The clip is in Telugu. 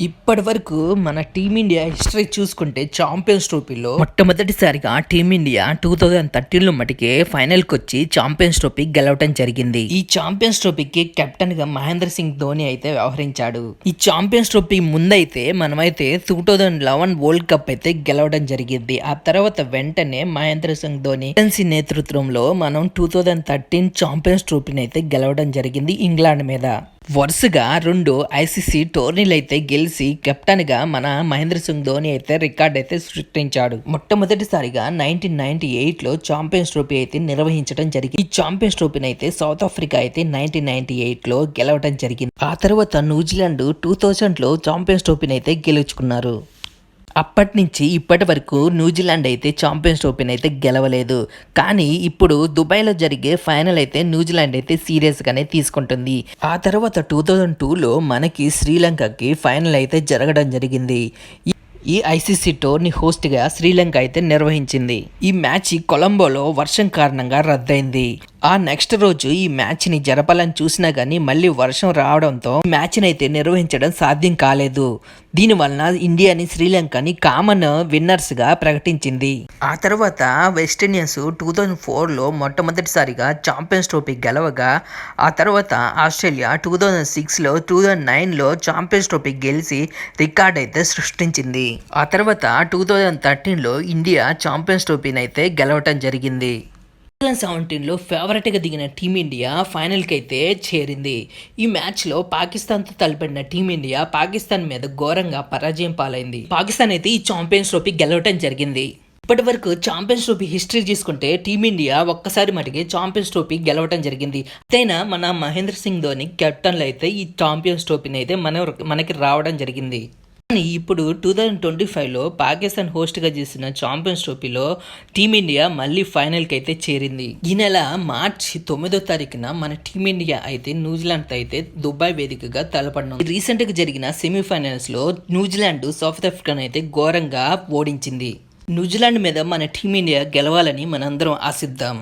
ఇప్పటి వరకు మన టీమిండియా హిస్టరీ చూసుకుంటే ఛాంపియన్స్ ట్రోఫీలో మొట్టమొదటిసారిగా టీమిండియా టూ థౌజండ్ థర్టీన్లో మటుకే ఫైనల్కి వచ్చి ఛాంపియన్స్ ట్రోఫీ గెలవటం జరిగింది. ఈ ఛాంపియన్స్ ట్రోఫీకి కెప్టెన్గా మహేంద్ర సింగ్ ధోని అయితే వ్యవహరించాడు. ఈ ఛాంపియన్స్ ట్రోఫీ ముందైతే మనమైతే two thousand eleven world cup అయితే గెలవడం జరిగింది. ఆ తర్వాత వెంటనే మహేంద్ర సింగ్ ధోని కెప్టెన్సీ నేతృత్వంలో మనం టూ థౌజండ్ థర్టీన్ ఛాంపియన్స్ ట్రోఫీని అయితే గెలవడం జరిగింది ఇంగ్లాండ్ మీద. వరుసగా రెండు ఐసీసీ టోర్నీలు అయితే గెలిచి కెప్టెన్గా మన మహేంద్ర సింగ్ ధోని అయితే రికార్డ్ అయితే సృష్టించాడు. మొట్టమొదటిసారిగా నైన్టీన్ నైన్టీ ఎయిట్లో ఛాంపియన్స్ ట్రోఫీ అయితే నిర్వహించడం జరిగింది. ఈ ఛాంపియన్స్ ట్రోఫీని అయితే సౌత్ ఆఫ్రికా అయితే నైన్టీన్ నైన్టీ ఎయిట్లో గెలవడం జరిగింది. ఆ తర్వాత న్యూజిలాండ్ టూ థౌజండ్లో ఛాంపియన్స్ ట్రోఫీని అయితే గెలుచుకున్నారు. అప్పటి నుంచి ఇప్పటి వరకు న్యూజిలాండ్ అయితే ఛాంపియన్స్ ట్రోఫీని అయితే గెలవలేదు. కానీ ఇప్పుడు దుబాయ్లో జరిగే ఫైనల్ అయితే న్యూజిలాండ్ అయితే సీరియస్గానే తీసుకుంటుంది. ఆ తర్వాత టూ థౌజండ్ టూలో మనకి శ్రీలంకకి ఫైనల్ అయితే జరగడం జరిగింది. ఈ- ఐసీసీ టోర్ని హోస్ట్గా శ్రీలంక అయితే నిర్వహించింది. ఈ మ్యాచ్ కొలంబోలో వర్షం కారణంగా రద్దయింది. ఆ నెక్స్ట్ రోజు ఈ మ్యాచ్ని జరపాలని చూసినా కానీ మళ్ళీ వర్షం రావడంతో మ్యాచ్ని అయితే నిర్వహించడం సాధ్యం కాలేదు. దీనివలన ఇండియాని శ్రీలంకని కామన్ విన్నర్స్గా ప్రకటించింది. ఆ తర్వాత వెస్టిండీస్ టూ థౌజండ్ ఫోర్లో మొట్టమొదటిసారిగా ఛాంపియన్స్ ట్రోఫీ గెలవగా ఆ తర్వాత ఆస్ట్రేలియా టూ థౌజండ్ సిక్స్లో టూ థౌజండ్ నైన్లో ఛాంపియన్స్ ట్రోఫీ గెలిచి రికార్డ్ అయితే సృష్టించింది. ఆ తర్వాత టూ థౌజండ్ థర్టీన్లో ఇండియా ఛాంపియన్స్ ట్రోఫీని అయితే గెలవటం జరిగింది. థౌజండ్ సెవెంటీన్లో ఫేవరెట్గా దిగిన టీమిండియా ఫైనల్కి అయితే చేరింది. ఈ మ్యాచ్లో పాకిస్తాన్తో తలపడిన టీమిండియా పాకిస్తాన్ మీద ఘోరంగా పరాజయం పాలైంది. పాకిస్తాన్ అయితే ఈ ఛాంపియన్స్ ట్రోఫీ గెలవటం జరిగింది. ఇప్పటి వరకు ఛాంపియన్స్ ట్రోఫీ హిస్టరీ చూసుకుంటే టీమిండియా ఒక్కసారి మటుకి ఛాంపియన్స్ ట్రోఫీ గెలవటం జరిగింది. అయినా మన మహేంద్ర సింగ్ ధోని కెప్టెన్లో అయితే ఈ ఛాంపియన్స్ ట్రోఫీని అయితే మన మనకి రావడం జరిగింది. ఇప్పుడు టూ థౌజండ్ ట్వంటీ ఫైవ్లో పాకిస్తాన్ హోస్ట్గా చేసిన ఛాంపియన్స్ ట్రోఫీలో టీమిండియా మళ్ళీ ఫైనల్కి అయితే చేరింది. ఈ నెల మార్చి తొమ్మిదో తారీఖున మన టీమిండియా అయితే న్యూజిలాండ్తో అయితే దుబాయ్ వేదికగా తలపడడం రీసెంట్గా జరిగిన సెమీఫైనల్స్లో న్యూజిలాండ్ సౌత్ ఆఫ్రికాను అయితే ఘోరంగా ఓడించింది. న్యూజిలాండ్ మీద మన టీమిండియా గెలవాలని మనందరం ఆశిద్దాం.